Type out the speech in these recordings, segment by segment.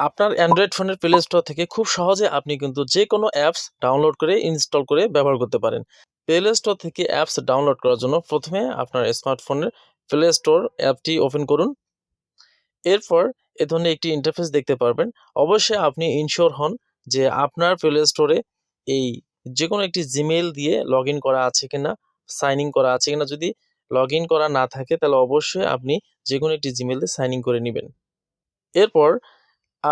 আপনার অ্যান্ড্রয়েড ফোনের play store থেকে খুব সহজে আপনি কিন্তু যে কোনো অ্যাপস ডাউনলোড করে ইনস্টল করে ব্যবহার করতে পারেন। প্লে স্টোর থেকে অ্যাপস ডাউনলোড করার জন্য প্রথমে আপনার স্মার্টফোনের প্লে স্টোর অ্যাপটি ওপেন করুন। এরপর এ ধরনের একটি ইন্টারফেস দেখতে পারবেন। অবশ্যই আপনি ইনশিওর হন যে আপনার প্লে স্টোরে এই যে কোনো একটি জিমেল দিয়ে লগ করা আছে কিনা সাইন ইন করা আছে কিনা যদি লগ করা না থাকে তাহলে অবশ্যই আপনি যে কোনো একটি জিমেল দিয়ে সাইন ইন করে নেবেন। এরপর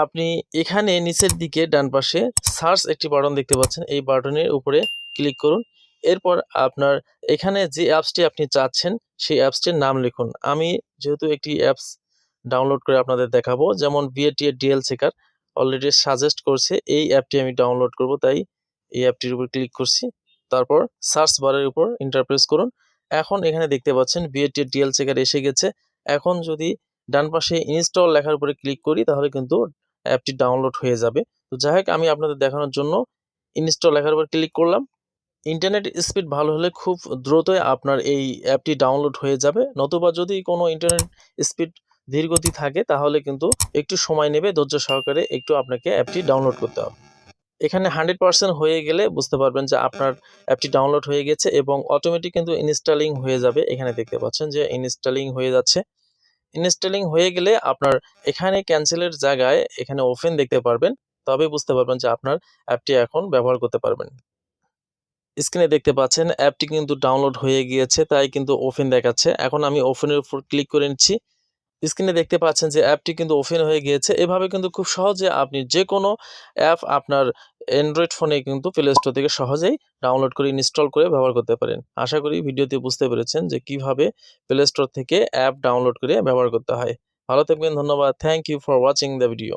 আপনি এখানে নিচের দিকে ডান পাশে সার্চ একটি বাটন দেখতে পাচ্ছেন। এই বাটনের উপরে ক্লিক করুন। এরপর আপনার এখানে যে অ্যাপসটি আপনি চাচ্ছেন, সেই অ্যাপসটির নাম লিখুন। আমি যেহেতু একটি অ্যাপস ডাউনলোড করে আপনাদের দেখাবো, যেমন বিএটি এর ডিএল চেকার অলরেডি সাজেস্ট করছে, এই অ্যাপটি আমি ডাউনলোড করব, তাই এই অ্যাপটির উপর ক্লিক করছি। তারপর সার্চ বারের উপর ইন্টারপ্রেস করুন। এখন এখানে দেখতে পাচ্ছেন বিএটি এর ডিএল চেকার এসে গেছে। এখন যদি ডান পাশে ইনস্টল লেখার উপরে ক্লিক করি, তাহলে কিন্তু অ্যাপটি ডাউনলোড হয়ে যাবে। তো যাই হোক, আমি আপনাদের দেখানোর জন্য ইনস্টল লেখার উপর ক্লিক করলাম। ইন্টারনেট স্পিড ভালো হলে খুব দ্রুতই আপনার এই অ্যাপটি ডাউনলোড হয়ে যাবে। নতুবা যদি কোনো ইন্টারনেট স্পিড ধীরগতি থাকে, তাহলে কিন্তু একটু সময় নেবে, ধৈর্য সহকারে একটু আপনাকে অ্যাপটি ডাউনলোড করতে হবে। এখানে হান্ড্রেড পার্সেন্ট হয়ে গেলে বুঝতে পারবেন যে আপনার অ্যাপটি ডাউনলোড হয়ে গেছে এবং অটোমেটিক কিন্তু ইনস্টলিং হয়ে যাবে। এখানে দেখতে পাচ্ছেন যে ইনস্টলিং হয়ে যাচ্ছে। ইনস্টলিং হয়ে গেলে আপনার এখানে ক্যান্সেলের জায়গায় এখানে ওপেন দেখতে পারবেন। তবে বুঝতে পারবেন যে আপনার অ্যাপটি এখন ব্যবহার করতে পারবেন। স্ক্রিনে দেখতে পাচ্ছেন, অ্যাপটি কিন্তু ডাউনলোড হয়ে গিয়েছে, তাই কিন্তু ওপেন দেখাচ্ছে। এখন আমি ওপেনের উপর ক্লিক করে নিচ্ছি। স্ক্রিনে দেখতে পাচ্ছেন যে অ্যাপটি কিন্তু ওপেন হয়ে গিয়েছে। এভাবে কিন্তু খুব সহজে আপনি যে কোনো অ্যাপ আপনার অ্যান্ড্রয়েড ফোনে কিন্তু প্লে স্টোর থেকে সহজেই ডাউনলোড করে ইনস্টল করে ব্যবহার করতে পারেন। আশা করি ভিডিওতে বুঝতে পেরেছেন যে কীভাবে প্লে স্টোর থেকে অ্যাপ ডাউনলোড করে ব্যবহার করতে হয়। ভালো থাকবেন, ধন্যবাদ। Thank you for watching the video